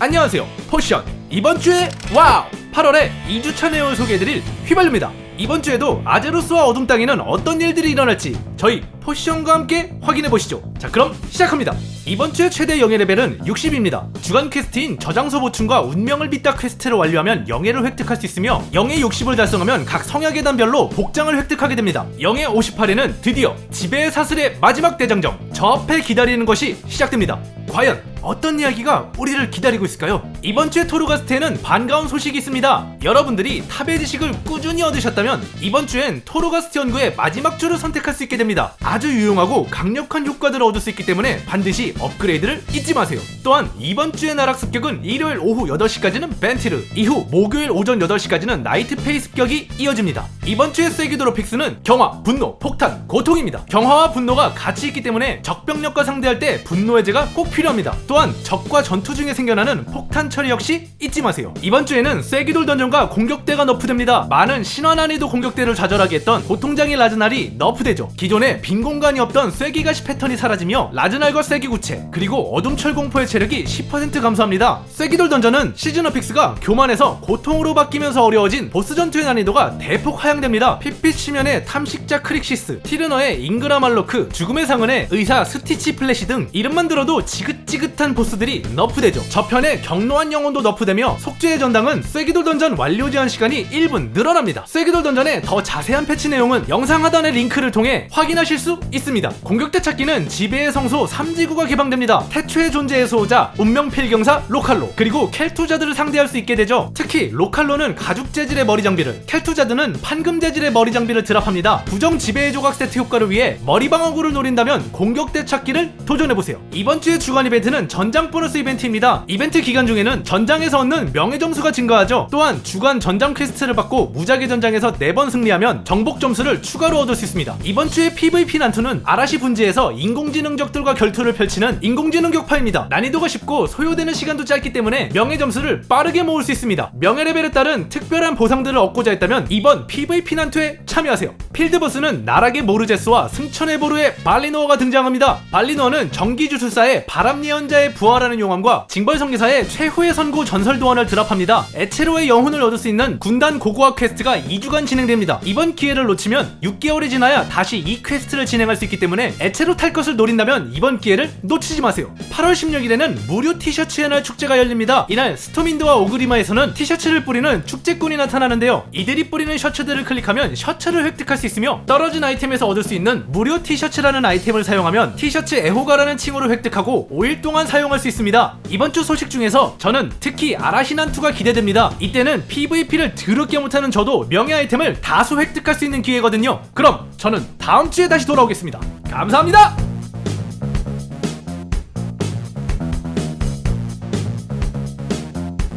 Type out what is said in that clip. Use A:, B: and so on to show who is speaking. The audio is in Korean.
A: 안녕하세요. 포션. 이번 주에 와우! 8월에 2주차 내용을 소개해드릴 휘발유입니다. 이번 주에도 아제로스와 어둠 땅에는 어떤 일들이 일어날지 저희 포션과 함께 확인해보시죠. 자 그럼 시작합니다. 이번 주의 최대 영예 레벨은 60입니다. 주간 퀘스트인 저장소 보충과 운명을 빚다 퀘스트를 완료하면 영예를 획득할 수 있으며 영예 60을 달성하면 각 성야 계단별로 복장을 획득하게 됩니다. 영예 58에는 드디어 지배의 사슬의 마지막 대장정 저 앞에 기다리는 것이 시작됩니다. 과연 어떤 이야기가 우리를 기다리고 있을까요? 이번 주의 토르가스트에는 반가운 소식이 있습니다. 여러분들이 탑의 지식을 꾸준히 얻으셨다면 이번 주엔 토르가스트 연구의 마지막 주를 선택할 수 있게 됩니다. 아주 유용하고 강력한 효과들을 얻을 수 있기 때문에 반드시 업그레이드를 잊지 마세요. 또한 이번 주의 나락 습격은 일요일 오후 8시까지는 벤티르, 이후 목요일 오전 8시까지는 나이트 페이 습격이 이어집니다. 이번 주의 세기도로 픽스는 경화, 분노, 폭탄, 고통입니다. 경화와 분노가 같이 있기 때문에 적병력과 상대할 때 분노 해제가 꼭 필요합니다. 또한 적과 전투 중에 생겨나는 폭탄 처리 역시 잊지 마세요. 이번 주에는 쐐기돌 던전과 공격대가 너프됩니다. 많은 신화 난이도 공격대를 좌절하게 했던 고통장의 라즈날이 너프되죠. 기존에 빈 공간이 없던 쐐기가시 패턴이 사라지며 라즈날과 쐐기 구체 그리고 어둠철 공포의 체력이 10% 감소합니다. 쐐기돌 던전은 시즈너 픽스가 교만해서 고통으로 바뀌면서 어려워진 보스 전투의 난이도가 대폭 하향됩니다. 피피 치면의 탐식자 크릭시스, 티르너의 잉그라 말로크, 죽음의 상은의 의사 스티치 플래시 등 이름만 들어도 지긋지긋 한 보스들이 너프되죠. 저편의 경로한 영혼도 너프되며 속죄의 전당은 쐐기돌 던전 완료 제한 시간이 1분 늘어납니다. 쐐기돌 던전의 더 자세한 패치 내용은 영상 하단의 링크를 통해 확인하실 수 있습니다. 공격대 찾기는 지배의 성소 3지구가 개방됩니다. 태초의 존재의 수호자, 운명 필경사 로칼로, 그리고 켈투자들을 상대할 수 있게 되죠. 특히 로칼로는 가죽 재질의 머리 장비를, 켈투자드는 판금 재질의 머리 장비를 드랍합니다. 부정 지배의 조각 세트 효과를 위해 머리 방어구를 노린다면 공격대 찾기를 도전해보세요. 이번 주의 주간 이벤트는 전장 보너스 이벤트입니다. 이벤트 기간 중에는 전장에서 얻는 명예 점수가 증가하죠. 또한 주간 전장 퀘스트를 받고 무작위 전장에서 4번 승리하면 정복 점수를 추가로 얻을 수 있습니다. 이번 주의 PVP 난투는 아라시 분지에서 인공지능적들과 결투를 펼치는 인공지능 격파입니다. 난이도가 쉽고 소요되는 시간도 짧기 때문에 명예 점수를 빠르게 모을 수 있습니다. 명예 레벨에 따른 특별한 보상들을 얻고자 했다면 이번 PVP 난투에 참여하세요. 필드보스는 나락의 모르제스와 승천의 보루의 발리노어가 등장합니다. 발리노어는 전기주술사의 바람 예언자의 부활하는 용암과 징벌성기사의 최후의 선고 전설 도안을 드랍합니다. 에체로의 영혼을 얻을 수 있는 군단 고고학 퀘스트가 2주간 진행됩니다. 이번 기회를 놓치면 6개월이 지나야 다시 이 퀘스트를 진행할 수 있기 때문에 에체로 탈 것을 노린다면 이번 기회를 놓치지 마세요. 8월 16일에는 무료 티셔츠의 날 축제가 열립니다. 이날 스톰인드와 오그리마에서는 티셔츠를 뿌리는 축제꾼이 나타나는데요. 이들이 뿌리는 셔츠들을 클릭하면 셔츠 를 획득할 수 있으며 떨어진 아이템에서 얻을 수 있는 무료 티셔츠라는 아이템을 사용하면 티셔츠 애호가라는 칭호를 획득하고 5일 동안 사용할 수 있습니다. 이번 주 소식 중에서 저는 특히 아라시난2가 기대됩니다. 이때는 PVP를 더럽게 못하는 저도 명예 아이템을 다수 획득할 수 있는 기회거든요. 그럼 저는 다음 주에 다시 돌아오겠습니다. 감사합니다!